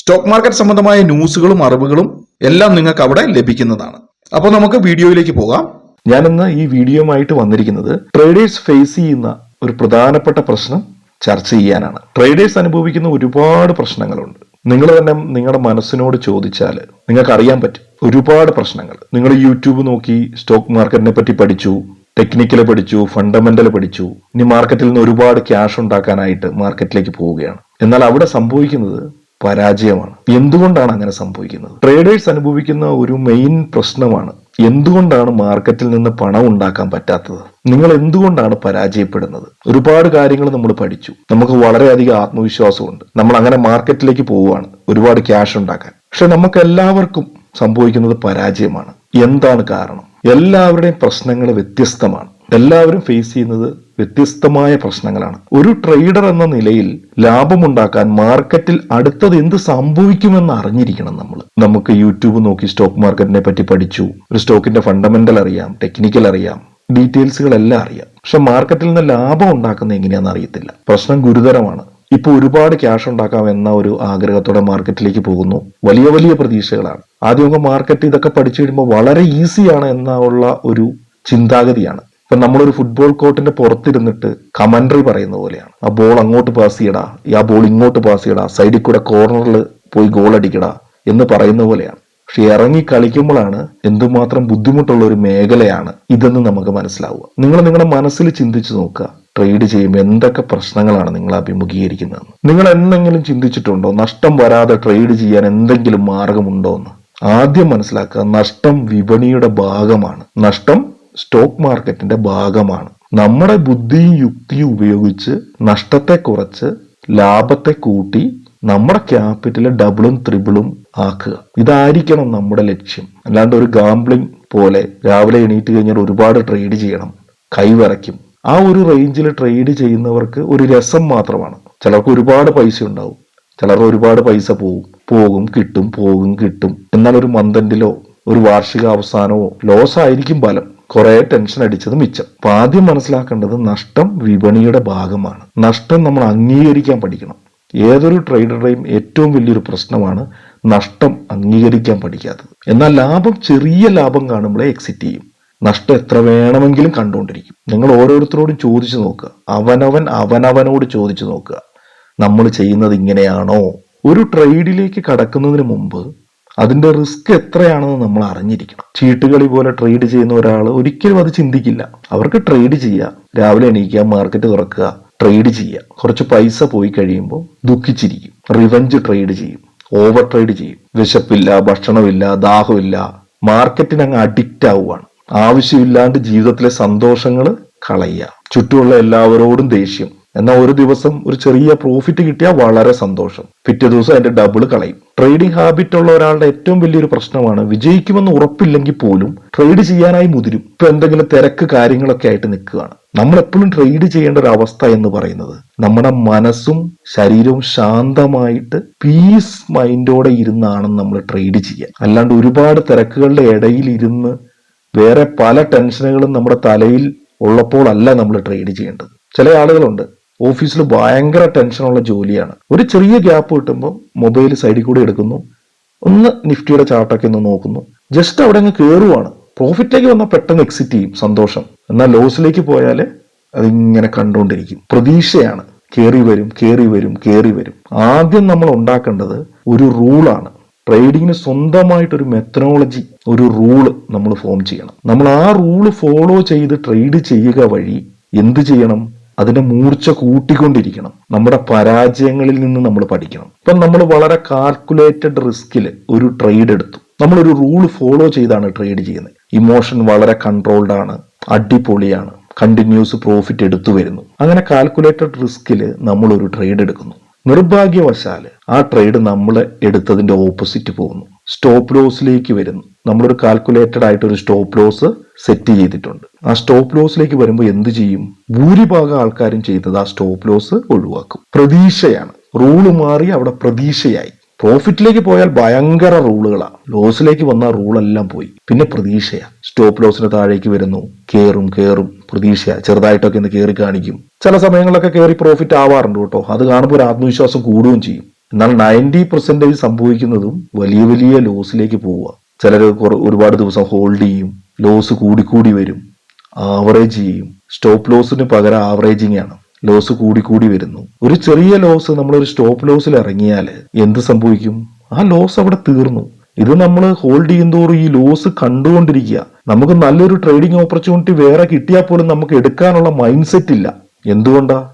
Stock market സംബന്ധമായ ന്യൂസുകളും അറിവുകളും എല്ലാം നിങ്ങൾക്ക് അവിടെ ലഭിക്കുന്നതാണ്. അപ്പോൾ നമുക്ക് വീഡിയോയിലേക്ക് പോകാം. ഞാനിന്ന് ഈ വീഡിയോയുമായിട്ട് വന്നിരിക്കുന്നത് ട്രേഡേഴ്സ് ഫേസ് ചെയ്യുന്ന ഒരു പ്രധാനപ്പെട്ട പ്രശ്നം ചർച്ച ചെയ്യാനാണ്. ട്രേഡേഴ്സ് അനുഭവിക്കുന്ന ഒരുപാട് പ്രശ്നങ്ങളുണ്ട്. നിങ്ങൾ തന്നെ നിങ്ങളുടെ മനസ്സിനോട് ചോദിച്ചാൽ നിങ്ങൾക്ക് അറിയാൻ പറ്റും. ഒരുപാട് പ്രശ്നങ്ങൾ. നിങ്ങൾ യൂട്യൂബ് നോക്കി സ്റ്റോക്ക് മാർക്കറ്റിനെ പറ്റി പഠിച്ചു ടെക്നിക്കൽ പഠിച്ചു ഫണ്ടമെന്റൽ പഠിച്ചു. ഇനി മാർക്കറ്റിൽ നിന്ന് ഒരുപാട് ക്യാഷ് ഉണ്ടാക്കാനായിട്ട് മാർക്കറ്റിലേക്ക് പോവുകയാണ്. എന്നാൽ അവിടെ സംഭവിക്കുന്നത് പരാജയമാണ്. എന്തുകൊണ്ടാണ് അങ്ങനെ സംഭവിക്കുന്നത്? ട്രേഡേഴ്സ് അനുഭവിക്കുന്ന ഒരു മെയിൻ പ്രശ്നമാണ് എന്തുകൊണ്ടാണ് മാർക്കറ്റിൽ നിന്ന് പണം ഉണ്ടാക്കാൻ പറ്റാത്തത്? നിങ്ങൾ എന്തുകൊണ്ടാണ് പരാജയപ്പെടുന്നത്? ഒരുപാട് കാര്യങ്ങൾ നമ്മൾ പഠിച്ചു. നമുക്ക് വളരെയധികം ആത്മവിശ്വാസമുണ്ട്. നമ്മൾ അങ്ങനെ മാർക്കറ്റിലേക്ക് പോവുകയാണ്. ഒരുപാട് ക്യാഷ് ഉണ്ടാക്കാൻ. പക്ഷെ നമുക്ക് എല്ലാവർക്കും സംഭവിക്കുന്നത് പരാജയമാണ്. എന്താണ് കാരണം? എല്ലാവരുടെയും പ്രശ്നങ്ങൾ വ്യത്യസ്തമാണ്. എല്ലാവരും ഫേസ് ചെയ്യുന്നത് വ്യത്യസ്തമായ പ്രശ്നങ്ങളാണ്. ഒരു ട്രേഡർ എന്ന നിലയിൽ ലാഭമുണ്ടാക്കാൻ മാർക്കറ്റിൽ അടുത്തത് എന്ത് സംഭവിക്കുമെന്ന് അറിഞ്ഞിരിക്കണം നമ്മൾ നമുക്ക് യൂട്യൂബ് നോക്കി സ്റ്റോക്ക് മാർക്കറ്റിനെ പറ്റി പഠിച്ചു. ഒരു സ്റ്റോക്കിന്റെ ഫണ്ടമെന്റൽ അറിയാം ടെക്നിക്കൽ അറിയാം ഡീറ്റെയിൽസുകളെല്ലാം അറിയാം. പക്ഷെ മാർക്കറ്റിൽ നിന്ന് ലാഭം ഉണ്ടാക്കുന്ന എങ്ങനെയാണെന്ന് അറിയത്തില്ല. പ്രശ്നം ഗുരുതരമാണ്. ഇപ്പൊ ഒരുപാട് ക്യാഷ് ഉണ്ടാക്കാം എന്ന ഒരു ആഗ്രഹത്തോടെ മാർക്കറ്റിലേക്ക് പോകുന്നു. വലിയ വലിയ പ്രതീക്ഷകളാണ്. ആദ്യമൊക്കെ മാർക്കറ്റ് ഇതൊക്കെ പഠിച്ചു കഴിയുമ്പോൾ വളരെ ഈസിയാണ് എന്നുള്ള ഒരു ചിന്താഗതിയാണ്. ഇപ്പൊ നമ്മളൊരു ഫുട്ബോൾ കോർട്ടിന്റെ പുറത്തിരുന്നിട്ട് കമന്ററി പറയുന്ന പോലെയാണ്. ആ ബോൾ അങ്ങോട്ട് പാസ് ചെയ്യടാ ആ ബോൾ ഇങ്ങോട്ട് പാസ് ചെയ്യടാ സൈഡിൽ കൂടെ കോർണറിൽ പോയി ഗോൾ അടിക്കടാ എന്ന് പറയുന്ന പോലെയാണ്. പക്ഷെ ഇറങ്ങി കളിക്കുമ്പോഴാണ് എന്തുമാത്രം ബുദ്ധിമുട്ടുള്ള ഒരു മേഖലയാണ് ഇതെന്ന് നമുക്ക് മനസ്സിലാവുക. നിങ്ങൾ നിങ്ങളുടെ മനസ്സിൽ ചിന്തിച്ചു നോക്കുക. ട്രേഡ് ചെയ്യുമ്പോൾ എന്തൊക്കെ പ്രശ്നങ്ങളാണ് നിങ്ങൾ അഭിമുഖീകരിക്കുന്നത് നിങ്ങൾ എന്തെങ്കിലും ചിന്തിച്ചിട്ടുണ്ടോ? നഷ്ടം വരാതെ ട്രേഡ് ചെയ്യാൻ എന്തെങ്കിലും മാർഗമുണ്ടോ എന്ന്. ആദ്യം മനസ്സിലാക്കുക നഷ്ടം വിപണിയുടെ ഭാഗമാണ്. നഷ്ടം സ്റ്റോക്ക് മാർക്കറ്റിന്റെ ഭാഗമാണ്. നമ്മുടെ ബുദ്ധിയും യുക്തിയും ഉപയോഗിച്ച് നഷ്ടത്തെ കുറച്ച് ലാഭത്തെ കൂട്ടി നമ്മുടെ ക്യാപിറ്റൽ ഡബിളും ത്രിബിളും ആക്കുക. ഇതായിരിക്കണം നമ്മുടെ ലക്ഷ്യം. അല്ലാണ്ട് ഒരു ഗാംബ്ലിംഗ് പോലെ രാവിലെ എണീറ്റ് കഴിഞ്ഞാൽ ഒരുപാട് ട്രേഡ് ചെയ്യണം. കൈവരയ്ക്കും ആ ഒരു റേഞ്ചിൽ ട്രേഡ് ചെയ്യുന്നവർക്ക് ഒരു രസം മാത്രമാണ്. ചിലർക്ക് ഒരുപാട് പൈസ ഉണ്ടാവും. ചിലർ ഒരുപാട് പൈസ പോകും. പോകും കിട്ടും പോകും കിട്ടും. എന്നാൽ ഒരു മന്തന്റിലോ ഒരു വാർഷിക അവസാനമോ ലോസ് ആയിരിക്കും ഫലം. കുറെ ടെൻഷൻ അടിച്ചത് മിച്ചം. അപ്പൊ ആദ്യം മനസ്സിലാക്കേണ്ടത് നഷ്ടം വിപണിയുടെ ഭാഗമാണ്. നഷ്ടം നമ്മൾ അംഗീകരിക്കാൻ പഠിക്കണം. ഏതൊരു ട്രേഡറുടെയും ഏറ്റവും വലിയൊരു പ്രശ്നമാണ് നഷ്ടം അംഗീകരിക്കാൻ പഠിക്കാത്തത്. എന്നാൽ ലാഭം ചെറിയ ലാഭം കാണുമ്പോഴേ എക്സിറ്റ് ചെയ്യും. നഷ്ടം എത്ര വേണമെങ്കിലും കണ്ടുകൊണ്ടിരിക്കും. നിങ്ങൾ ഓരോരുത്തരോടും ചോദിച്ചു നോക്കുക. അവനവൻ അവനവനോട് ചോദിച്ചു നോക്കുക. നമ്മൾ ചെയ്യുന്നത് ഇങ്ങനെയാണോ? ഒരു ട്രേഡിലേക്ക് കടക്കുന്നതിന് മുമ്പ് അതിന്റെ റിസ്ക് എത്രയാണെന്ന് നമ്മൾ അറിഞ്ഞിരിക്കണം. ചീട്ടുകളി പോലെ ട്രേഡ് ചെയ്യുന്ന ഒരാൾ ഒരിക്കലും അത് ചിന്തിക്കില്ല. അവർക്ക് ട്രേഡ് ചെയ്യുക രാവിലെ എണീക്കുക മാർക്കറ്റ് തുറക്കുക ട്രേഡ് ചെയ്യുക കുറച്ച് പൈസ പോയി കഴിയുമ്പോൾ ദുഃഖിച്ചിരിക്കും. റിവഞ്ച് ട്രേഡ് ചെയ്യും. ഓവർ ട്രേഡ് ചെയ്യും. വിശപ്പില്ല ഭക്ഷണമില്ല ദാഹമില്ല. മാർക്കറ്റിന് അങ്ങ് അഡിക്റ്റ് ആവുകയാണ് ആവശ്യമില്ലാണ്ട് ജീവിതത്തിലെ സന്തോഷങ്ങൾ കളയുക. ചുറ്റുമുള്ള എല്ലാവരോടും ദേഷ്യം. എന്നാൽ ഒരു ദിവസം ഒരു ചെറിയ പ്രോഫിറ്റ് കിട്ടിയാൽ വളരെ സന്തോഷം. പിറ്റേ ദിവസം അതിന്റെ ഡബിൾ കളയും. ട്രേഡിംഗ് ഹാബിറ്റ് ഉള്ള ഒരാളുടെ ഏറ്റവും വലിയൊരു പ്രശ്നമാണ് വിജയിക്കുമെന്ന് ഉറപ്പില്ലെങ്കിൽ പോലും ട്രേഡ് ചെയ്യാനായി മുതിരും. ഇപ്പൊ എന്തെങ്കിലും തിരക്ക് കാര്യങ്ങളൊക്കെ ആയിട്ട് നിൽക്കുകയാണ്. നമ്മൾ എപ്പോഴും ട്രേഡ് ചെയ്യേണ്ട ഒരു അവസ്ഥ എന്ന് പറയുന്നത് നമ്മുടെ മനസ്സും ശരീരവും ശാന്തമായിട്ട് പീസ് മൈൻഡോടെ ഇരുന്നാണ് നമ്മൾ ട്രേഡ് ചെയ്യുക. അല്ലാണ്ട് ഒരുപാട് തിരക്കുകളുടെ ഇടയിൽ ഇരുന്ന് വേറെ പല ടെൻഷനുകളും നമ്മുടെ തലയിൽ ഉള്ളപ്പോഴല്ല നമ്മൾ ട്രേഡ് ചെയ്യേണ്ടത്. ചില ആളുകളുണ്ട്. ഓഫീസിൽ ഭയങ്കര ടെൻഷനുള്ള ജോലിയാണ്. ഒരു ചെറിയ ഗ്യാപ്പ് കിട്ടുമ്പോൾ മൊബൈൽ സൈഡിൽ കൂടി എടുക്കുന്നു. ഒന്ന് നിഫ്റ്റിയുടെ ചാർട്ടൊക്കെ ഒന്ന് നോക്കുന്നു. ജസ്റ്റ് അവിടെ അങ്ങ് കയറുവാണ് പ്രോഫിറ്റിലേക്ക് വന്നാൽ പെട്ടെന്ന് എക്സിറ്റ് ചെയ്യും സന്തോഷം. എന്നാൽ ലോസിലേക്ക് പോയാൽ അതിങ്ങനെ കണ്ടുകൊണ്ടിരിക്കും പ്രതീക്ഷയാണ്. കയറി വരും കയറി വരും കയറി വരും. ആദ്യം നമ്മൾ ഉണ്ടാക്കേണ്ടത് ഒരു റൂളാണ് ട്രേഡിങ്ങിന് സ്വന്തമായിട്ടൊരു മെത്തനോളജി ഒരു റൂൾ നമ്മൾ ഫോം ചെയ്യണം. നമ്മൾ ആ റൂൾ ഫോളോ ചെയ്ത് ട്രേഡ് ചെയ്യുക വഴി എന്ത് ചെയ്യണം? അതിന്റെ മൂർച്ച കൂട്ടിക്കൊണ്ടിരിക്കണം. നമ്മുടെ പരാജയങ്ങളിൽ നിന്ന് നമ്മൾ പഠിക്കണം. ഇപ്പം നമ്മൾ വളരെ കാൽക്കുലേറ്റഡ് റിസ്കിൽ ഒരു ട്രേഡ് എടുത്തു. നമ്മളൊരു റൂൾ ഫോളോ ചെയ്താണ് ട്രേഡ് ചെയ്യുന്നത്. ഇമോഷൻ വളരെ കൺട്രോൾഡ് ആണ് അടിപൊളിയാണ് കണ്ടിന്യൂസ് പ്രോഫിറ്റ് എടുത്തു വരുന്നു. അങ്ങനെ കാൽക്കുലേറ്റഡ് റിസ്കിൽ നമ്മൾ ഒരു ട്രേഡ് എടുക്കുന്നു. നിർഭാഗ്യവശാൽ ആ ട്രേഡ് നമ്മൾ എടുത്തതിന്റെ ഓപ്പോസിറ്റ് പോകുന്നു. സ്റ്റോപ്പ് ലോസിലേക്ക് വരുന്നു. നമ്മളൊരു കാൽക്കുലേറ്റഡ് ആയിട്ട് ഒരു സ്റ്റോപ്പ് ലോസ് സെറ്റ് ചെയ്തിട്ടുണ്ട്. ആ സ്റ്റോപ്പ് ലോസിലേക്ക് വരുമ്പോൾ എന്ത് ചെയ്യും? ഭൂരിഭാഗം ആൾക്കാരും ചെയ്യുന്നത് ആ സ്റ്റോപ്പ് ലോസ് ഒഴിവാക്കും. പ്രതീക്ഷയാണ്. റൂൾ മാറി അവിടെ പ്രതീക്ഷയായി. പ്രോഫിറ്റിലേക്ക് പോയാൽ ഭയങ്കര റൂളുകളാണ് ലോസിലേക്ക് വന്ന റൂളെല്ലാം പോയി. പിന്നെ പ്രതീക്ഷയാണ് സ്റ്റോപ്പ് ലോസിന് താഴേക്ക് വരുന്നു. കയറും കയറും പ്രതീക്ഷ ചെറുതായിട്ടൊക്കെ ഇന്ന് കയറി കാണിക്കും. ചില സമയങ്ങളിലൊക്കെ കയറി പ്രോഫിറ്റ് ആവാറുണ്ട് കേട്ടോ. അത് കാണുമ്പോൾ ഒരു ആത്മവിശ്വാസം കൂടുകയും ചെയ്യും. എന്നാൽ നയന്റി പെർസെന്റേജ് സംഭവിക്കുന്നതും വലിയ വലിയ ലോസിലേക്ക് പോവുക. ചിലർ ഒരുപാട് ദിവസം ഹോൾഡ് ചെയ്യും ലോസ് കൂടിക്കൂടി വരും ആവറേജ് ചെയ്യും. സ്റ്റോപ്പ് ലോസിന് പകരം ആവറേജിങ് ആണ്. ലോസ് കൂടിക്കൂടി വരുന്നു. ഒരു ചെറിയ ലോസ് നമ്മൾ ഒരു സ്റ്റോപ്പ് ലോസിൽ ഇറങ്ങിയാൽ എന്ത് സംഭവിക്കും? ആ ലോസ് അവിടെ തീർന്നു. ഇത് നമ്മൾ ഹോൾഡ് ചെയ്യുന്നതോറും ഈ ലോസ് കണ്ടുകൊണ്ടിരിക്കുക. നമുക്ക് നല്ലൊരു ട്രേഡിംഗ് ഓപ്പർച്യൂണിറ്റി വേറെ കിട്ടിയാൽ പോലും നമുക്ക് എടുക്കാനുള്ള മൈൻഡ് സെറ്റ് ഇല്ല. എന്തുകൊണ്ടാ?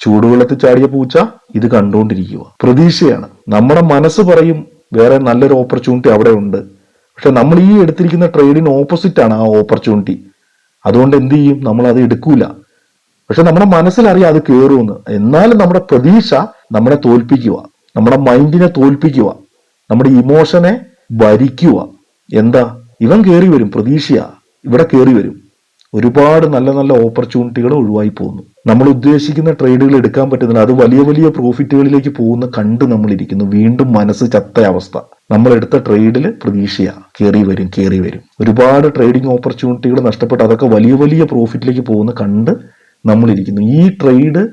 ചൂടുവെള്ളത്തിൽ ചാടിയ പൂച്ച ഇത് കണ്ടുകൊണ്ടിരിക്കുക. പ്രതീക്ഷയാണ്. നമ്മുടെ മനസ്സ് പറയും വേറെ നല്ലൊരു ഓപ്പർച്യൂണിറ്റി അവിടെ ഉണ്ട്. പക്ഷെ നമ്മൾ ഈ എടുത്തിരിക്കുന്ന ട്രേഡിന് ഓപ്പോസിറ്റ് ആണ് ആ ഓപ്പർച്യൂണിറ്റി അതുകൊണ്ട് എന്ത് ചെയ്യും? നമ്മൾ അത് എടുക്കൂല. പക്ഷെ നമ്മുടെ മനസ്സിലറിയാം അത് കയറുമെന്ന് എന്നാലും നമ്മുടെ പ്രതീക്ഷ നമ്മളെ തോൽപ്പിക്കുക. നമ്മുടെ മൈൻഡിനെ തോൽപ്പിക്കുക. നമ്മുടെ ഇമോഷനെ ഭരിക്കുക. എന്താ? ഇവൻ കയറി വരും പ്രതീക്ഷയാ. ഇവിടെ കയറി വരും. ഒരുപാട് നല്ല നല്ല ഓപ്പർച്യൂണിറ്റികൾ ഒഴിവായി പോകുന്നു. നമ്മൾ ഉദ്ദേശിക്കുന്ന ട്രേഡുകൾ എടുക്കാൻ പറ്റുന്നില്ല. അത് വലിയ വലിയ പ്രോഫിറ്റുകളിലേക്ക് പോകുന്ന കണ്ട് നമ്മൾ ഇരിക്കുന്നു. വീണ്ടും മനസ്സ് ചത്ത അവസ്ഥ. നമ്മൾ എടുത്ത ട്രേഡിൽ പ്രതീക്ഷയാ. കയറി വരും കയറി വരും. ഒരുപാട് ട്രേഡിംഗ് ഓപ്പർച്യൂണിറ്റികൾ നഷ്ടപ്പെട്ട് അതൊക്കെ വലിയ വലിയ പ്രോഫിറ്റിലേക്ക് പോകുന്ന കണ്ട് നമ്മളിരിക്കുന്നു ഈ ട്രേഡ്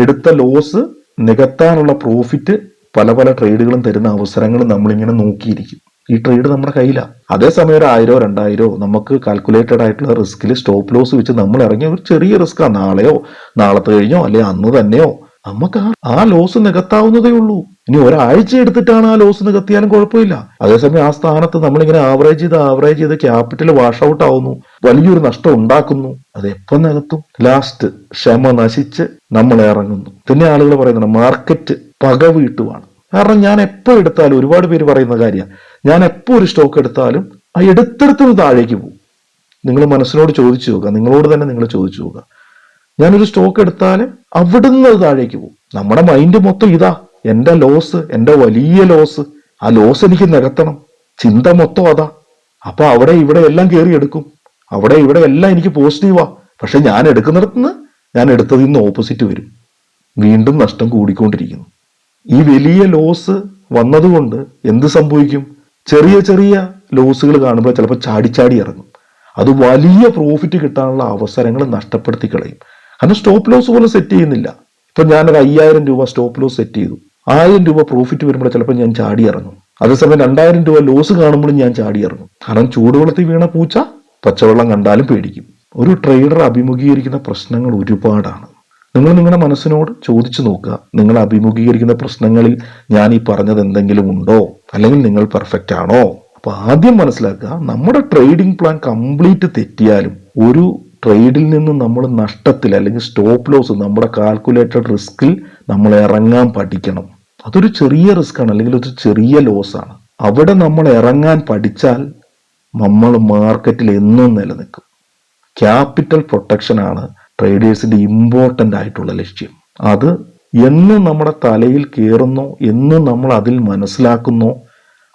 എടുത്ത ലോസ് നികത്താനുള്ള പ്രോഫിറ്റ് പല പല ട്രേഡുകളും തരുന്ന അവസരങ്ങൾ നമ്മളിങ്ങനെ നോക്കിയിരിക്കും. ഈ ട്രേഡ് നമ്മുടെ കയ്യിലാണ് അതേസമയം ഒരു ആയിരോ രണ്ടായിരോ നമുക്ക് കാൽക്കുലേറ്റഡ് ആയിട്ടുള്ള റിസ്കിൽ സ്റ്റോപ്പ് ലോസ് വെച്ച് നമ്മൾ ഇറങ്ങിയ ഒരു ചെറിയ റിസ്ക്കാണ് നാളെയോ നാളത്തെ കഴിഞ്ഞോ അല്ലെ അന്ന് തന്നെയോ നമുക്ക് ആ ലോസ് നികത്താവുന്നതേ ഉള്ളൂ. ഇനി ഒരാഴ്ച എടുത്തിട്ടാണ് ആ ലോസ് നികത്തിയാലും കുഴപ്പമില്ല. അതേസമയം ആ സ്ഥാനത്ത് നമ്മളിങ്ങനെ ആവറേജ് ചെയ്ത് ആവറേജ് ചെയ്ത് ക്യാപിറ്റൽ വാഷ് ഔട്ട് ആവുന്നു. വലിയൊരു നഷ്ടം ഉണ്ടാക്കുന്നു. അത് എപ്പം നികത്തും? ലാസ്റ്റ് ക്ഷമ നശിച്ച് നമ്മൾ ഇറങ്ങുന്നു. പിന്നെ ആളുകൾ പറയുന്നത് മാർക്കറ്റ് പക വീട്ടുവാണ്. കാരണം ഞാൻ എപ്പോൾ എടുത്താലും ഒരുപാട് പേര് പറയുന്ന കാര്യമാണ് ഞാൻ എപ്പോൾ ഒരു സ്റ്റോക്ക് എടുത്താലും ആ എടുത്തെടുത്തത് താഴേക്ക് പോകും. നിങ്ങൾ മനസ്സിനോട് ചോദിച്ചു നോക്കുക നിങ്ങളോട് തന്നെ നിങ്ങൾ ചോദിച്ചു നോക്കുക. ഞാനൊരു സ്റ്റോക്ക് എടുത്താൽ അവിടുന്ന് അത് താഴേക്ക് പോകും. നമ്മുടെ മൈൻഡ് മൊത്തം ഇതാ എന്റെ ലോസ് എന്റെ വലിയ ലോസ് ആ ലോസ് എനിക്ക് നികത്തണം. ചിന്ത മൊത്തം അതാ. അപ്പൊ അവിടെ ഇവിടെ എല്ലാം കയറി എടുക്കും. അവിടെ ഇവിടെ എല്ലാം എനിക്ക് പോസിറ്റീവാ പക്ഷെ ഞാൻ എടുക്കുന്നിടത്തുനിന്ന് ഞാൻ എടുത്തതിൽ നിന്ന് ഓപ്പോസിറ്റ് വരും. വീണ്ടും നഷ്ടം കൂടിക്കൊണ്ടിരിക്കുന്നു. ഈ വലിയ ലോസ് വന്നതുകൊണ്ട് എന്ത് സംഭവിക്കും? ചെറിയ ചെറിയ ലോസുകൾ കാണുമ്പോൾ ചിലപ്പോൾ ചാടിച്ചാടി ഇറങ്ങും. അത് വലിയ പ്രോഫിറ്റ് കിട്ടാനുള്ള അവസരങ്ങൾ നഷ്ടപ്പെടുത്തി കളയും. കാരണം സ്റ്റോപ്പ് ലോസ് പോലും സെറ്റ് ചെയ്യുന്നില്ല. ഇപ്പം ഞാനൊരു അയ്യായിരം രൂപ സ്റ്റോപ്പ് ലോസ് സെറ്റ് ചെയ്തു. ആയിരം രൂപ പ്രോഫിറ്റ് വരുമ്പോൾ ചിലപ്പോൾ ഞാൻ ചാടി ഇറങ്ങും. അതേസമയം രണ്ടായിരം രൂപ ലോസ് കാണുമ്പോഴും ഞാൻ ചാടി ഇറങ്ങും. കാരണം ചൂടുവെള്ളത്തിൽ വീണ പൂച്ച പച്ചവെള്ളം കണ്ടാലും പേടിക്കും. ഒരു ട്രേഡർ അഭിമുഖീകരിക്കുന്ന പ്രശ്നങ്ങൾ ഒരുപാടാണ്. നിങ്ങൾ നിങ്ങളുടെ മനസ്സിനോട് ചോദിച്ചു നോക്കുക. നിങ്ങൾ അഭിമുഖീകരിക്കുന്ന പ്രശ്നങ്ങളിൽ ഞാൻ ഈ പറഞ്ഞത് എന്തെങ്കിലും ഉണ്ടോ? അല്ലെങ്കിൽ നിങ്ങൾ പെർഫെക്റ്റ് ആണോ? അപ്പൊ ആദ്യം മനസ്സിലാക്കുക നമ്മുടെ ട്രേഡിംഗ് പ്ലാൻ കംപ്ലീറ്റ് തെറ്റിയാലും ഒരു ട്രേഡിൽ നിന്ന് നമ്മൾ നഷ്ടത്തിൽ അല്ലെങ്കിൽ സ്റ്റോപ്പ് ലോസ് നമ്മുടെ കാൽക്കുലേറ്റഡ് റിസ്കിൽ നമ്മൾ ഇറങ്ങാൻ പഠിക്കണം. അതൊരു ചെറിയ റിസ്ക് ആണ് അല്ലെങ്കിൽ ഒരു ചെറിയ ലോസ് ആണ്. അവിടെ നമ്മൾ ഇറങ്ങാൻ പഠിച്ചാൽ നമ്മൾ മാർക്കറ്റിൽ എന്നും നിലനിൽക്കും. ക്യാപിറ്റൽ പ്രൊട്ടക്ഷൻ ആണ് ട്രേഡേഴ്സിന്റെ ഇമ്പോർട്ടന്റ് ആയിട്ടുള്ള ലക്ഷ്യം. അത് എന്ന് നമ്മുടെ തലയിൽ കയറുന്നോ എന്ന് നമ്മൾ അതിൽ മനസ്സിലാക്കുന്നോ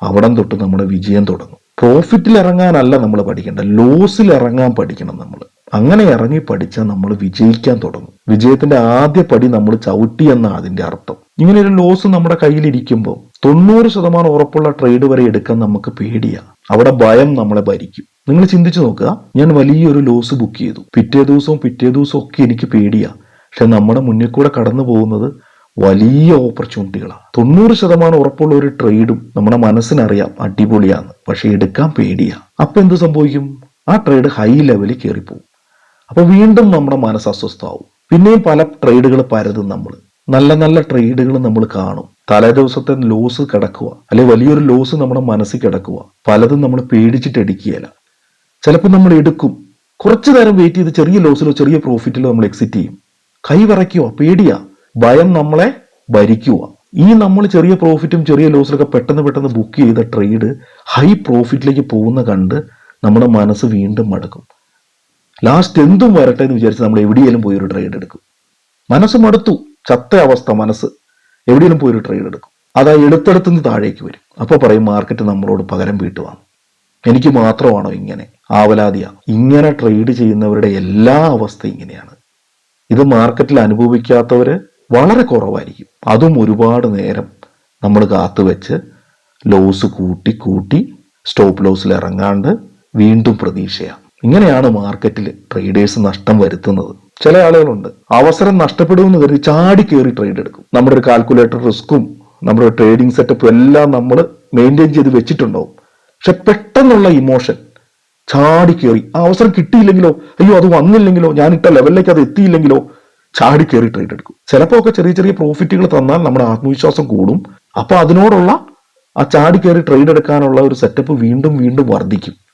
അവിടം തൊട്ട് നമ്മുടെ വിജയം തുടങ്ങും. പ്രോഫിറ്റിൽ ഇറങ്ങാനല്ല നമ്മൾ പഠിക്കേണ്ടത് ലോസിൽ ഇറങ്ങാൻ പഠിക്കണം നമ്മൾ. അങ്ങനെ ഇറങ്ങി പഠിച്ചാൽ നമ്മൾ വിജയിക്കാൻ തുടങ്ങും. വിജയത്തിന്റെ ആദ്യ പടി നമ്മൾ ചവിട്ടി എന്നാണ് അതിന്റെ അർത്ഥം. ഇങ്ങനെ ഒരു ലോസ് നമ്മുടെ കയ്യിലിരിക്കുമ്പോൾ തൊണ്ണൂറ് ശതമാനം ഉറപ്പുള്ള ട്രേഡ് വരെ എടുക്കാൻ നമുക്ക് പേടിയാണ് അവിടെ ഭയം നമ്മളെ ഭരിക്കും. നിങ്ങൾ ചിന്തിച്ചു നോക്കുക ഞാൻ വലിയൊരു ലോസ് ബുക്ക് ചെയ്തു. പിറ്റേ ദിവസവും പിറ്റേ ദിവസവും ഒക്കെ എനിക്ക് പേടിയാ. പക്ഷെ നമ്മുടെ മുന്നിൽ കൂടെ കടന്നു പോകുന്നത് വലിയ ഓപ്പർച്യൂണിറ്റികളാണ് തൊണ്ണൂറ് ശതമാനം ഉറപ്പുള്ള ഒരു ട്രേഡും നമ്മുടെ മനസ്സിനറിയാം അടിപൊളിയാണ് പക്ഷെ എടുക്കാൻ പേടിയാ. അപ്പൊ എന്ത് സംഭവിക്കും? ആ ട്രേഡ് ഹൈ ലെവലിൽ കയറിപ്പോവും. അപ്പൊ വീണ്ടും നമ്മുടെ മനസ്സ് അസ്വസ്ഥമാവും. പിന്നെയും പല ട്രേഡുകൾ പരതും നമ്മൾ നല്ല നല്ല ട്രേഡുകൾ നമ്മൾ കാണും. തലേ ദിവസത്തെ ലോസ് കിടക്കുക. അല്ലെങ്കിൽ വലിയൊരു ലോസ് നമ്മുടെ മനസ്സിൽ കിടക്കുക. പലതും നമ്മൾ പേടിച്ചിട്ട് എടുക്കുകയില്ല. ചിലപ്പോൾ നമ്മൾ എടുക്കും. കുറച്ചു നേരം വെയിറ്റ് ചെയ്ത് ചെറിയ ലോസിലോ ചെറിയ പ്രോഫിറ്റിലോ നമ്മൾ എക്സിറ്റ് ചെയ്യും. കൈ വിറയ്ക്കുക. പേടിയാ. ഭയം നമ്മളെ ഭരിക്കുക. ഈ നമ്മൾ ചെറിയ പ്രോഫിറ്റും ചെറിയ ലോസിലൊക്കെ പെട്ടെന്ന് പെട്ടെന്ന് ബുക്ക് ചെയ്ത ട്രേഡ് ഹൈ പ്രോഫിറ്റിലേക്ക് പോകുന്ന കണ്ട് നമ്മുടെ മനസ്സ് വീണ്ടും മടക്കും. ലാസ്റ്റ് എന്തും വരട്ടെ എന്ന് വിചാരിച്ച് നമ്മൾ എവിടെയെങ്കിലും പോയി ഒരു ട്രേഡ് എടുക്കും. മനസ്സ് മടുത്തു. ചത്ത അവസ്ഥ മനസ്സ് എവിടെയെങ്കിലും പോയി ഒരു ട്രേഡ് എടുക്കും. അതാ എടുത്തെടുത്തുനിന്ന് താഴേക്ക് വരും. അപ്പോൾ പറയും മാർക്കറ്റ് നമ്മളോട് പകരം വീട്ടുവാണ് എനിക്ക് മാത്രമാണോ ഇങ്ങനെ? ആവലാതിയ. ഇങ്ങനെ ട്രേഡ് ചെയ്യുന്നവരുടെ എല്ലാ അവസ്ഥ ഇങ്ങനെയാണ്. ഇത് മാർക്കറ്റിൽ അനുഭവിക്കാത്തവർ വളരെ കുറവായിരിക്കും. അതും ഒരുപാട് നേരം നമ്മൾ കാത്തു വെച്ച് ലോസ് കൂട്ടി കൂട്ടി സ്റ്റോപ്പ് ലോസിൽ ഇറങ്ങാണ്ട് വീണ്ടും പ്രതീക്ഷയാണ് ഇങ്ങനെയാണ് മാർക്കറ്റിൽ ട്രേഡേഴ്സ് നഷ്ടം വരുത്തുന്നത്. ചില ആളുകളുണ്ട്. അവസരം നഷ്ടപ്പെടുമെന്ന് കരുതി ചാടി കയറി ട്രേഡ് എടുക്കും. നമ്മുടെ ഒരു കാൽക്കുലേറ്റർ റിസ്ക്കും നമ്മുടെ ട്രേഡിംഗ് സെറ്റപ്പും എല്ലാം നമ്മൾ മെയിന്റെയിൻ ചെയ്ത് വെച്ചിട്ടുണ്ടാവും. പക്ഷെ പെട്ടെന്നുള്ള ഇമോഷൻ ചാടി കയറി ആ അവസരം കിട്ടിയില്ലെങ്കിലോ അയ്യോ അത് വന്നില്ലെങ്കിലോ ഞാൻ ഇട്ട ലെവലിലേക്ക് അത് എത്തിയില്ലെങ്കിലോ ചാടി കയറി ട്രേഡ് എടുക്കും. ചിലപ്പോൾ ഒക്കെ ചെറിയ ചെറിയ പ്രോഫിറ്റുകൾ തന്നാൽ നമ്മുടെ ആത്മവിശ്വാസം കൂടും. അപ്പോൾ അതിനോടുള്ള ആ ചാടി കയറി ട്രേഡ് എടുക്കാനുള്ള ഒരു സെറ്റപ്പ് വീണ്ടും വീണ്ടും വർദ്ധിക്കും.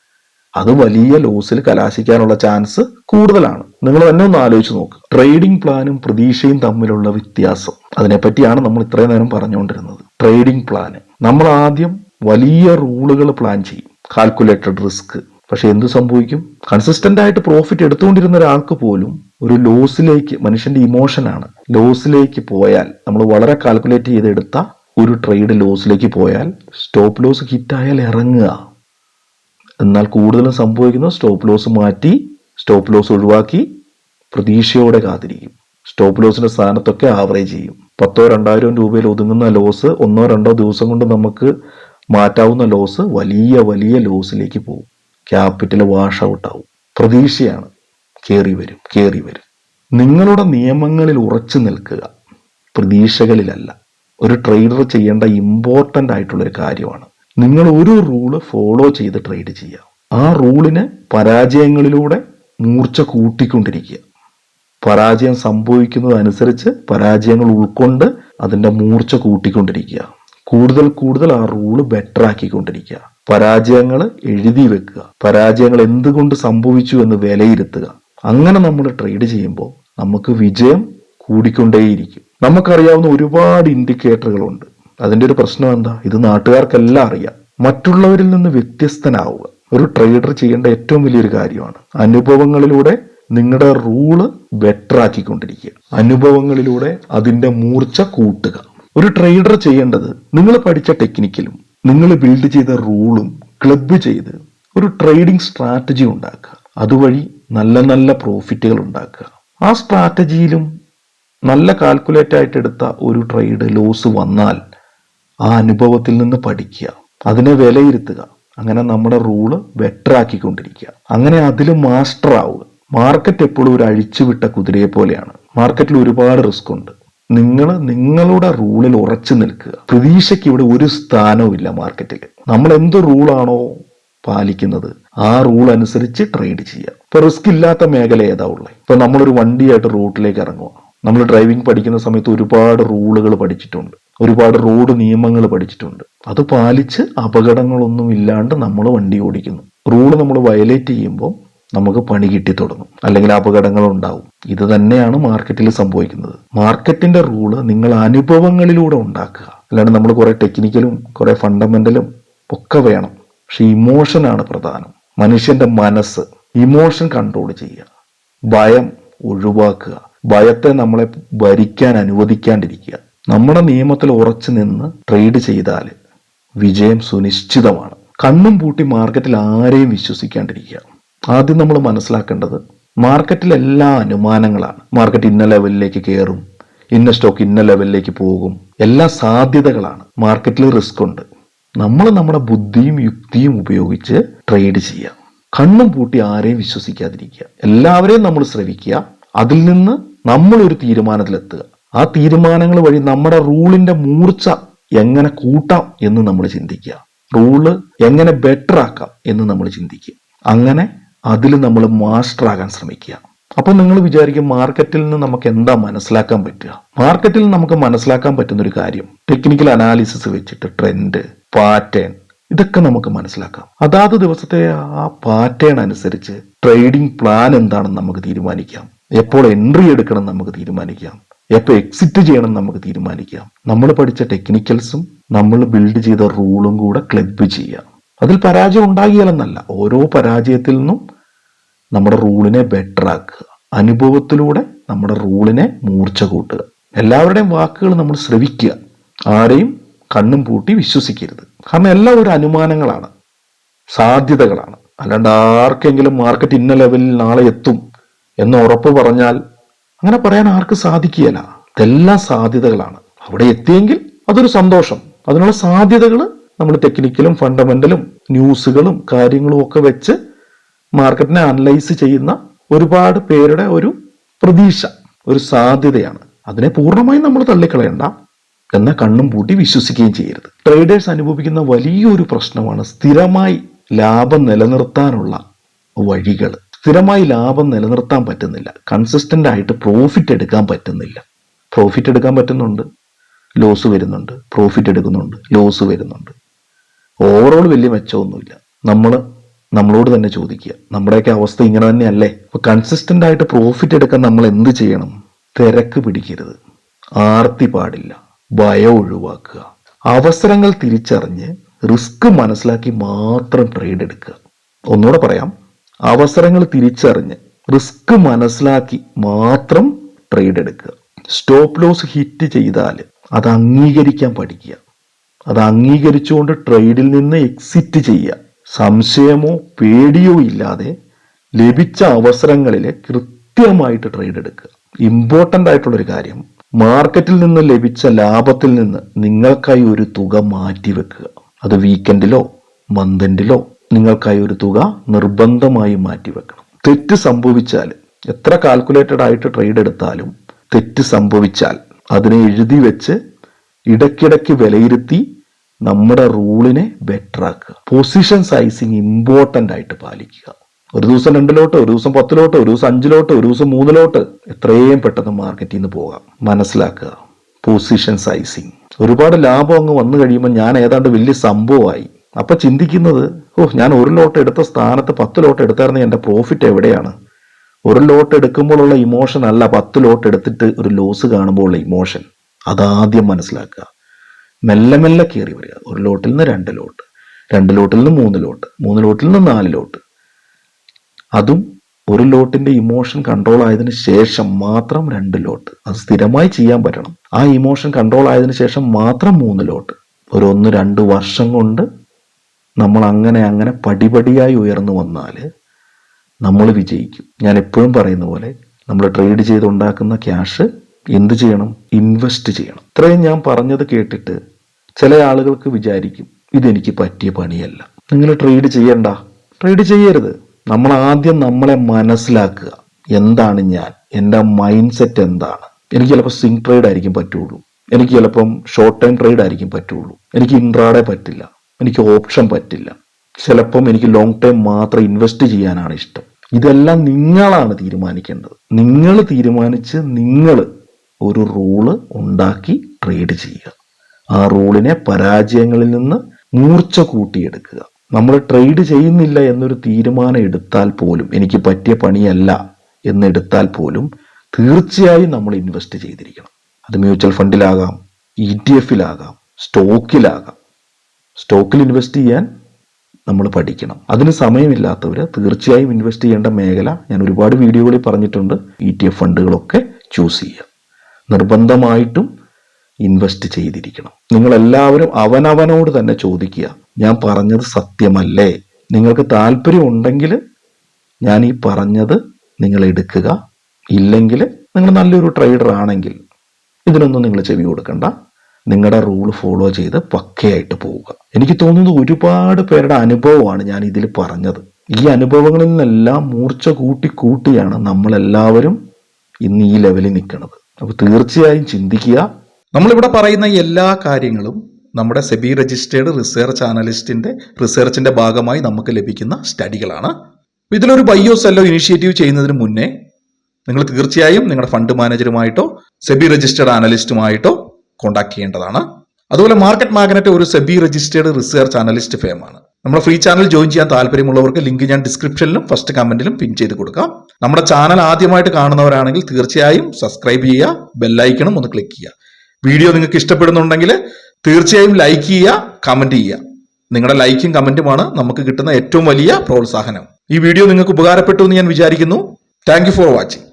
അത് വലിയ ലോസിൽ കലാശിക്കാനുള്ള ചാൻസ് കൂടുതലാണ്. നിങ്ങൾ തന്നെ ഒന്ന് ആലോചിച്ച് നോക്ക്. ട്രേഡിംഗ് പ്ലാനും പ്രതീക്ഷയും തമ്മിലുള്ള വ്യത്യാസം. അതിനെപ്പറ്റിയാണ് നമ്മൾ ഇത്രയും നേരം പറഞ്ഞുകൊണ്ടിരുന്നത്. ട്രേഡിംഗ് പ്ലാന് നമ്മൾ ആദ്യം വലിയ റൂളുകൾ പ്ലാൻ ചെയ്യും. കാൽക്കുലേറ്റഡ് റിസ്ക് പക്ഷെ എന്ത് സംഭവിക്കും? കൺസിസ്റ്റന്റ് ആയിട്ട് പ്രോഫിറ്റ് എടുത്തുകൊണ്ടിരുന്ന ഒരാൾക്ക് പോലും ഒരു ലോസിലേക്ക് മനുഷ്യന്റെ ഇമോഷനാണ് ലോസിലേക്ക് പോയാൽ നമ്മൾ വളരെ കാൽക്കുലേറ്റ് ചെയ്തെടുത്ത ഒരു ട്രേഡ് ലോസിലേക്ക് പോയാൽ സ്റ്റോപ്പ് ലോസ് ഹിറ്റായാൽ ഇറങ്ങുക. എന്നാൽ കൂടുതലും സംഭവിക്കുന്നത് സ്റ്റോപ്പ് ലോസ് മാറ്റി സ്റ്റോപ്പ് ലോസ് ഒഴിവാക്കി പ്രതീക്ഷയോടെ കാത്തിരിക്കും. സ്റ്റോപ്പ് ലോസിന്റെ സ്ഥാനത്തൊക്കെ ആവറേജ് ചെയ്യും. പത്തോ രണ്ടായിരം രൂപയിൽ ഒതുങ്ങുന്ന ലോസ് ഒന്നോ രണ്ടോ ദിവസം കൊണ്ട് നമുക്ക് മാറ്റാവുന്ന ലോസ് വലിയ വലിയ ലോസിലേക്ക് പോകും. ക്യാപിറ്റൽ വാഷ് ഔട്ട് ആവും. പ്രതീക്ഷയാണ്. കയറി വരും കയറി വരും. നിങ്ങളുടെ നിയമങ്ങളിൽ ഉറച്ചു നിൽക്കുക. പ്രതീക്ഷകളിലല്ല. ഒരു ട്രേഡർ ചെയ്യേണ്ട ഇമ്പോർട്ടന്റ് ആയിട്ടുള്ളൊരു കാര്യമാണ്. നിങ്ങൾ ഒരു റൂൾ ഫോളോ ചെയ്ത് ട്രേഡ് ചെയ്യുക. ആ റൂളിന് പരാജയങ്ങളിലൂടെ മൂർച്ച കൂട്ടിക്കൊണ്ടിരിക്കുക. പരാജയം സംഭവിക്കുന്നതനുസരിച്ച് പരാജയങ്ങൾ ഉൾക്കൊണ്ട് അതിന്റെ മൂർച്ച കൂട്ടിക്കൊണ്ടിരിക്കുക. കൂടുതൽ കൂടുതൽ ആ റൂൾ ബെറ്റർ ആക്കിക്കൊണ്ടിരിക്കുക. പരാജയങ്ങൾ എഴുതി വെക്കുക. പരാജയങ്ങൾ എന്തുകൊണ്ട് സംഭവിച്ചു എന്ന് വിലയിരുത്തുക. അങ്ങനെ നമ്മൾ ട്രേഡ് ചെയ്യുമ്പോൾ നമുക്ക് വിജയം കൂടിക്കൊണ്ടേയിരിക്കും. നമുക്കറിയാവുന്ന ഒരുപാട് ഇൻഡിക്കേറ്ററുകളുണ്ട് അതിന്റെ ഒരു പ്രശ്നം എന്താ? ഇത് നാട്ടുകാർക്കെല്ലാം അറിയാം. മറ്റുള്ളവരിൽ നിന്ന് വ്യത്യസ്തനാവുക. ഒരു ട്രേഡർ ചെയ്യേണ്ട ഏറ്റവും വലിയൊരു കാര്യമാണ് അനുഭവങ്ങളിലൂടെ നിങ്ങളുടെ റൂൾ ബെറ്റർ ആക്കിക്കൊണ്ടിരിക്കുക. അനുഭവങ്ങളിലൂടെ അതിന്റെ മൂർച്ച കൂട്ടുക. ഒരു ട്രേഡർ ചെയ്യേണ്ടത് നിങ്ങൾ പഠിച്ച ടെക്നിക്കലും നിങ്ങൾ ബിൽഡ് ചെയ്ത റൂളും ക്ലബ് ചെയ്ത് ഒരു ട്രേഡിംഗ് സ്ട്രാറ്റജി ഉണ്ടാക്കുക. അതുവഴി നല്ല നല്ല പ്രോഫിറ്റുകൾ ഉണ്ടാക്കുക. ആ സ്ട്രാറ്റജിയിലും നല്ല കാൽക്കുലേറ്റ് ആയിട്ട് എടുത്ത ഒരു ട്രേഡ് ലോസ് വന്നാൽ ആ അനുഭവത്തിൽ നിന്ന് പഠിക്കുക. അതിനെ വിലയിരുത്തുക. അങ്ങനെ നമ്മുടെ റൂൾ ബെറ്റർ ആക്കിക്കൊണ്ടിരിക്കുക. അങ്ങനെ അതിൽ മാസ്റ്റർ ആവുക. മാർക്കറ്റ് എപ്പോഴും ഒരു അഴിച്ചുവിട്ട കുതിരയെ പോലെയാണ്. മാർക്കറ്റിൽ ഒരുപാട് റിസ്ക് ഉണ്ട്. നിങ്ങൾ നിങ്ങളുടെ റൂളിൽ ഉറച്ചു നിൽക്കുക. പ്രതീക്ഷയ്ക്ക് ഇവിടെ ഒരു സ്ഥാനവും ഇല്ല മാർക്കറ്റിൽ നമ്മൾ എന്ത് റൂളാണോ പാലിക്കുന്നത് ആ റൂൾ അനുസരിച്ച് ട്രേഡ് ചെയ്യുക. ഇപ്പൊ റിസ്ക് ഇല്ലാത്ത മേഖല ഏതാ ഉള്ളത് ഇപ്പൊ നമ്മളൊരു വണ്ടിയായിട്ട് റൂട്ടിലേക്ക് ഇറങ്ങുക. നമ്മൾ ഡ്രൈവിംഗ് പഠിക്കുന്ന സമയത്ത് ഒരുപാട് റൂളുകൾ പഠിച്ചിട്ടുണ്ട്. ഒരുപാട് റോഡ് നിയമങ്ങൾ പഠിച്ചിട്ടുണ്ട്. അത് പാലിച്ച് അപകടങ്ങളൊന്നും ഇല്ലാണ്ട് നമ്മൾ വണ്ടി ഓടിക്കുന്നു. റൂൾ നമ്മൾ വയലേറ്റ് ചെയ്യുമ്പോൾ നമുക്ക് പണി കിട്ടി തുടങ്ങും. അല്ലെങ്കിൽ അപകടങ്ങൾ ഉണ്ടാവും. ഇത് തന്നെയാണ് മാർക്കറ്റിൽ സംഭവിക്കുന്നത്. മാർക്കറ്റിന്റെ റൂൾ നിങ്ങൾ അനുഭവങ്ങളിലൂടെ ഉണ്ടാക്കുക. അല്ലാണ്ട് നമ്മൾ കുറെ ടെക്നിക്കലും കുറെ ഫണ്ടമെന്റലും ഒക്കെ വേണം. പക്ഷെ ഇമോഷനാണ് പ്രധാനം. മനുഷ്യന്റെ മനസ്സ് ഇമോഷൻ കൺട്രോൾ ചെയ്യുക. ഭയം ഒഴിവാക്കുക. ഭയത്തെ നമ്മളെ ഭരിക്കാൻ അനുവദിക്കാണ്ടിരിക്കുക. നമ്മുടെ നിയമത്തിൽ ഉറച്ചു നിന്ന് ട്രേഡ് ചെയ്താൽ വിജയം സുനിശ്ചിതമാണ്. കണ്ണും പൂട്ടി മാർക്കറ്റിൽ ആരെയും വിശ്വസിക്കാണ്ടിരിക്കുക. ആദ്യം നമ്മൾ മനസ്സിലാക്കേണ്ടത് മാർക്കറ്റിൽ എല്ലാ അനുമാനങ്ങളാണ്. മാർക്കറ്റ് ഇന്ന ലെവലിലേക്ക് കയറും ഇന്ന സ്റ്റോക്ക് ഇന്ന ലെവലിലേക്ക് പോകും. എല്ലാ സാധ്യതകളാണ്. മാർക്കറ്റിൽ റിസ്ക് ഉണ്ട്. നമ്മൾ നമ്മുടെ ബുദ്ധിയും യുക്തിയും ഉപയോഗിച്ച് ട്രേഡ് ചെയ്യാം കണ്ണും പൂട്ടി ആരെയും വിശ്വസിക്കാതിരിക്കുക. എല്ലാവരെയും നമ്മൾ ശ്രവിക്കുക. അതിൽ നിന്ന് നമ്മളൊരു തീരുമാനത്തിലെത്തുക. ആ തീരുമാനങ്ങൾ വഴി നമ്മുടെ റൂളിന്റെ മൂർച്ച എങ്ങനെ കൂട്ടാം എന്ന് നമ്മൾ ചിന്തിക്കുക. റൂൾ എങ്ങനെ ബെറ്റർ ആക്കാം എന്ന് നമ്മൾ ചിന്തിക്കുക. അങ്ങനെ അതിൽ നമ്മൾ മാസ്റ്റർ ആകാൻ ശ്രമിക്കുക. അപ്പൊ നിങ്ങൾ വിചാരിക്കും മാർക്കറ്റിൽ നിന്ന് നമുക്ക് എന്താ മനസ്സിലാക്കാൻ പറ്റുക? മാർക്കറ്റിൽ നമുക്ക് മനസ്സിലാക്കാൻ പറ്റുന്ന ഒരു കാര്യം ടെക്നിക്കൽ അനാലിസിസ് വെച്ചിട്ട് ട്രെൻഡ് പാറ്റേൺ ഇതൊക്കെ നമുക്ക് മനസ്സിലാക്കാം. അതാത് ദിവസത്തെ ആ പാറ്റേൺ അനുസരിച്ച് ട്രേഡിംഗ് പ്ലാൻ എന്താണെന്ന് നമുക്ക് തീരുമാനിക്കാം. എപ്പോൾ എൻട്രി എടുക്കണം നമുക്ക് തീരുമാനിക്കാം. എപ്പോൾ എക്സിറ്റ് ചെയ്യണം നമുക്ക് തീരുമാനിക്കാം. നമ്മൾ പഠിച്ച ടെക്നിക്കൽസും നമ്മൾ ബിൽഡ് ചെയ്ത റൂളും കൂടെ ക്ലബ് ചെയ്യാം അതിൽ പരാജയം ഉണ്ടാകിയാലെന്നല്ല ഓരോ പരാജയത്തിൽ നിന്നും നമ്മുടെ റൂളിനെ ബെറ്റർ ആക്കുക. അനുഭവത്തിലൂടെ നമ്മുടെ റൂളിനെ മൂർച്ച കൂട്ടുക. എല്ലാവരുടെയും വാക്കുകൾ നമ്മൾ ശ്രവിക്കുക. ആരെയും കണ്ണും പൂട്ടി വിശ്വസിക്കരുത്. കാരണം എല്ലാം ഒരു അനുമാനങ്ങളാണ് സാധ്യതകളാണ്. അല്ലാണ്ട് ആർക്കെങ്കിലും മാർക്കറ്റ് ഇന്ന ലെവലിൽ നാളെ എത്തും എന്ന് ഉറപ്പ് പറഞ്ഞാൽ അങ്ങനെ പറയാൻ ആർക്ക് സാധിക്കുകയില്ല. ഇതെല്ലാം സാധ്യതകളാണ്. അവിടെ എത്തിയെങ്കിൽ അതൊരു സന്തോഷം. അതിനുള്ള സാധ്യതകൾ നമ്മൾ ടെക്നിക്കലും ഫണ്ടമെന്റലും ന്യൂസുകളും കാര്യങ്ങളും ഒക്കെ വെച്ച് മാർക്കറ്റിനെ അനലൈസ് ചെയ്യുന്ന ഒരുപാട് പേരുടെ ഒരു പ്രതീക്ഷ ഒരു സാധ്യതയാണ്. അതിനെ പൂർണമായും നമ്മൾ തള്ളിക്കളയണ്ട. എന്ന കണ്ണും പൂട്ടി വിശ്വസിക്കുകയും ചെയ്യരുത്. ട്രേഡേഴ്സ് അനുഭവിക്കുന്ന വലിയൊരു പ്രശ്നമാണ് സ്ഥിരമായി ലാഭം നിലനിർത്താനുള്ള വഴികൾ. സ്ഥിരമായി ലാഭം നിലനിർത്താൻ പറ്റുന്നില്ല. കൺസിസ്റ്റന്റ് ആയിട്ട് പ്രോഫിറ്റ് എടുക്കാൻ പറ്റുന്നില്ല. പ്രോഫിറ്റ് എടുക്കാൻ പറ്റുന്നുണ്ട്. ലോസ് വരുന്നുണ്ട്. പ്രോഫിറ്റ് എടുക്കുന്നുണ്ട്. ലോസ് വരുന്നുണ്ട്. ഓവറോൾ വലിയ മെച്ചമൊന്നുമില്ല. നമ്മൾ നമ്മളോട് തന്നെ ചോദിക്കുക. നമ്മുടെയൊക്കെ അവസ്ഥ ഇങ്ങനെ തന്നെയല്ലേ? അപ്പൊ കൺസിസ്റ്റന്റ് ആയിട്ട് പ്രോഫിറ്റ് എടുക്കാൻ നമ്മൾ എന്ത് ചെയ്യണം? തിരക്ക് പിടിക്കരുത്. ആർത്തി പാടില്ല. ഭയം ഒഴിവാക്കുക. അവസരങ്ങൾ തിരിച്ചറിഞ്ഞ് റിസ്ക് മനസ്സിലാക്കി മാത്രം ട്രേഡ് എടുക്കുക. ഒന്നുകൂടെ പറയാം. അവസരങ്ങൾ തിരിച്ചറിഞ്ഞ് റിസ്ക് മനസ്സിലാക്കി മാത്രം ട്രേഡ് എടുക്കുക. സ്റ്റോപ്പ് ലോസ് ഹിറ്റ് ചെയ്താൽ അത് അംഗീകരിക്കാൻ പഠിക്കുക. അത് അംഗീകരിച്ചുകൊണ്ട് ട്രേഡിൽ നിന്ന് എക്സിറ്റ് ചെയ്യുക. സംശയമോ പേടിയോ ഇല്ലാതെ ലഭിച്ച അവസരങ്ങളിൽ കൃത്യമായിട്ട് ട്രേഡ് എടുക്കുക. ഇമ്പോർട്ടന്റ് ആയിട്ടുള്ളൊരു കാര്യം മാർക്കറ്റിൽ നിന്ന് ലഭിച്ച ലാഭത്തിൽ നിന്ന് നിങ്ങൾക്കായി ഒരു തുക മാറ്റിവെക്കുക. അത് വീക്കെൻഡിലോ മന്തെൻഡിലോ നിങ്ങൾക്കായി ഒരു തുക നിർബന്ധമായി മാറ്റിവെക്കണം തെറ്റ് സംഭവിച്ചാൽ എത്ര കാൽക്കുലേറ്റഡ് ആയിട്ട് ട്രേഡ് എടുത്താലും തെറ്റ് സംഭവിച്ചാൽ അതിനെ എഴുതി വെച്ച് ഇടയ്ക്കിടയ്ക്ക് വിലയിരുത്തി നമ്മുടെ റൂളിനെ ബെറ്റർ ആക്കുക. പൊസിഷൻ സൈസിങ് ഇമ്പോർട്ടന്റ് ആയിട്ട് പാലിക്കുക. ഒരു ദിവസം രണ്ടിലോട്ട് ഒരു ദിവസം പത്തിലോട്ട് ഒരു ദിവസം അഞ്ചിലോട്ട് ഒരു ദിവസം മൂന്നിലോട്ട് എത്രയും പെട്ടെന്ന് മാർക്കറ്റിൽ നിന്ന് പോകാം. മനസ്സിലാക്കുക. പൊസിഷൻ സൈസിങ് ഒരുപാട് ലാഭം അങ്ങ് വന്നു കഴിയുമ്പോൾ ഞാൻ ഏതാണ്ട് വലിയ സംഭവമായി അപ്പൊ ചിന്തിക്കുന്നത് ഓ ഞാൻ ഒരു ലോട്ട് എടുത്ത സ്ഥാനത്ത് പത്ത് ലോട്ട് എടുത്തായിരുന്നെങ്കിൽ എന്റെ പ്രോഫിറ്റ് എവിടെയാണ്? ഒരു ലോട്ട് എടുക്കുമ്പോഴുള്ള ഇമോഷൻ അല്ല പത്ത് ലോട്ട് എടുത്തിട്ട് ഒരു ലോസ് കാണുമ്പോൾ ഉള്ള ഇമോഷൻ അതാദ്യം മനസ്സിലാക്കുക. മെല്ലെ മെല്ലെ കയറി വരിക. ഒരു ലോട്ടിൽ നിന്ന് രണ്ട് ലോട്ട് രണ്ട് ലോട്ടിൽ നിന്ന് മൂന്ന് ലോട്ട് മൂന്ന് ലോട്ടിൽ നിന്ന് നാല് ലോട്ട്. അതും ഒരു ലോട്ടിന്റെ ഇമോഷൻ കൺട്രോൾ ആയതിനു ശേഷം മാത്രം രണ്ട് ലോട്ട്. അത് സ്ഥിരമായി ചെയ്യാൻ പറ്റണം. ആ ഇമോഷൻ കൺട്രോൾ ആയതിനു ശേഷം മാത്രം മൂന്ന് ലോട്ട്. ഒരു ഒന്ന് രണ്ട് വർഷം കൊണ്ട് നമ്മൾ അങ്ങനെ അങ്ങനെ പടിപടിയായി ഉയർന്നു വന്നാൽ നമ്മൾ വിജയിക്കും. ഞാൻ എപ്പോഴും പറയുന്ന പോലെ നമ്മൾ ട്രേഡ് ചെയ്തുണ്ടാക്കുന്ന ക്യാഷ് എന്ത് ചെയ്യണം? ഇൻവെസ്റ്റ് ചെയ്യണം. ഇത്രയും ഞാൻ പറഞ്ഞത് കേട്ടിട്ട് ചില ആളുകൾക്ക് വിചാരിക്കും ഇതെനിക്ക് പറ്റിയ പണിയല്ല. നിങ്ങൾ ട്രേഡ് ചെയ്യണ്ട. ട്രേഡ് ചെയ്യരുത്. നമ്മൾ ആദ്യം നമ്മളെ മനസ്സിലാക്കുക. എന്താണ് ഞാൻ? എന്റെ മൈൻഡ് സെറ്റ് എന്താണ്? എനിക്ക് ചിലപ്പോൾ സിങ് ട്രേഡ് ആയിരിക്കും പറ്റുള്ളൂ. എനിക്ക് ചിലപ്പം ഷോർട്ട് ടൈം ട്രേഡ് ആയിരിക്കും പറ്റുള്ളൂ. എനിക്ക് ഇൻട്രാഡേ പറ്റില്ല. എനിക്ക് ഓപ്ഷൻ പറ്റില്ല. ചിലപ്പം എനിക്ക് ലോങ് ടൈം മാത്രം ഇൻവെസ്റ്റ് ചെയ്യാനാണ് ഇഷ്ടം. ഇതെല്ലാം നിങ്ങളാണ് തീരുമാനിക്കേണ്ടത്. നിങ്ങൾ തീരുമാനിച്ച് നിങ്ങൾ ഒരു റൂൾ ഉണ്ടാക്കി ട്രേഡ് ചെയ്യുക. ആ റൂളിനെ പരാജയങ്ങളിൽ നിന്ന് മൂർച്ച കൂട്ടിയെടുക്കുക. നമ്മൾ ട്രേഡ് ചെയ്യുന്നില്ല എന്നൊരു തീരുമാനം എടുത്താൽ പോലും എനിക്ക് പറ്റിയ പണിയല്ല എന്നെടുത്താൽ പോലും തീർച്ചയായും നമ്മൾ ഇൻവെസ്റ്റ് ചെയ്തിരിക്കണം. അത് മ്യൂച്വൽ ഫണ്ടിലാകാം ഇ ടി എഫിലാകാം സ്റ്റോക്കിലാകാം സ്റ്റോക്കിൽ ഇൻവെസ്റ്റ് ചെയ്യാൻ നമ്മൾ പഠിക്കണം. അതിന് സമയമില്ലാത്തവർ തീർച്ചയായും ഇൻവെസ്റ്റ് ചെയ്യേണ്ട മേഖല ഞാൻ ഒരുപാട് വീഡിയോകളിൽ പറഞ്ഞിട്ടുണ്ട്. ഇ ടി എഫ് ഫണ്ടുകളൊക്കെ ചൂസ് ചെയ്യുക. നിർബന്ധമായിട്ടും ഇൻവെസ്റ്റ് ചെയ്തിരിക്കണം. നിങ്ങളെല്ലാവരും അവനവനോട് തന്നെ ചോദിക്കുക. ഞാൻ പറഞ്ഞത് സത്യമല്ലേ? നിങ്ങൾക്ക് താല്പര്യം ഉണ്ടെങ്കിൽ ഞാൻ ഈ പറഞ്ഞത് നിങ്ങൾ എടുക്കുക. ഇല്ലെങ്കിൽ നിങ്ങൾ നല്ലൊരു ട്രേഡർ ആണെങ്കിൽ ഇതിനൊന്നും നിങ്ങൾ ചെവി കൊടുക്കണ്ട. നിങ്ങളുടെ റൂൾ ഫോളോ ചെയ്ത് പക്കയായിട്ട് പോവുക. എനിക്ക് തോന്നുന്നത് ഒരുപാട് പേരുടെ അനുഭവമാണ് ഞാൻ ഇതിൽ പറഞ്ഞത്. ഈ അനുഭവങ്ങളിൽ നിന്നെല്ലാം മൂർച്ച കൂട്ടി കൂട്ടിയാണ് നമ്മളെല്ലാവരും ഇന്ന് ഈ ലെവലിൽ നിൽക്കുന്നത് അപ്പോൾ തീർച്ചയായും ചിന്തിക്കുക. നമ്മളിവിടെ പറയുന്ന എല്ലാ കാര്യങ്ങളും നമ്മുടെ സെബി രജിസ്റ്റേർഡ് റിസർച്ച് അനലിസ്റ്റിന്റെ റിസർച്ചിന്റെ ഭാഗമായി നമുക്ക് ലഭിക്കുന്ന സ്റ്റഡികളാണ്. ഇതിലൊരു ബയ്യോ സെല്ലോ ഇനിഷ്യേറ്റീവ് ചെയ്യുന്നതിന് മുന്നേ നിങ്ങൾ തീർച്ചയായും നിങ്ങളുടെ ഫണ്ട് മാനേജറുമായിട്ടോ സെബി രജിസ്റ്റേർഡ് അനലിസ്റ്റുമായിട്ടോ കോൺടാക്ട് ചെയ്യേണ്ടതാണ്. അതുപോലെ മാർക്കറ്റ് മാഗ്നറ്റ് ഒരു സെബി രജിസ്റ്റേർഡ് റിസർച്ച് അനലിസ്റ്റ് ഫേമാണ് നമ്മുടെ ഫ്രീ ചാനൽ ജോയിൻ ചെയ്യാൻ താല്പര്യമുള്ളവർക്ക് ലിങ്ക് ഞാൻ ഡിസ്ക്രിപ്ഷനിലും ഫസ്റ്റ് കമന്റിലും പിൻ ചെയ്ത് കൊടുക്കാം. നമ്മുടെ ചാനൽ ആദ്യമായിട്ട് കാണുന്നവരാണെങ്കിൽ തീർച്ചയായും സബ്സ്ക്രൈബ് ചെയ്യുക ബെല്ലൈക്കണും ഒന്ന് ക്ലിക്ക് ചെയ്യുക. വീഡിയോ നിങ്ങൾക്ക് ഇഷ്ടപ്പെടുന്നുണ്ടെങ്കിൽ തീർച്ചയായും ലൈക്ക് ചെയ്യുക കമന്റ് ചെയ്യുക. നിങ്ങളുടെ ലൈക്കും കമന്റുമാണ് നമുക്ക് കിട്ടുന്ന ഏറ്റവും വലിയ പ്രോത്സാഹനം. ഈ വീഡിയോ നിങ്ങൾക്ക് ഉപകാരപ്പെട്ടു എന്ന് ഞാൻ വിചാരിക്കുന്നു. Thank for watching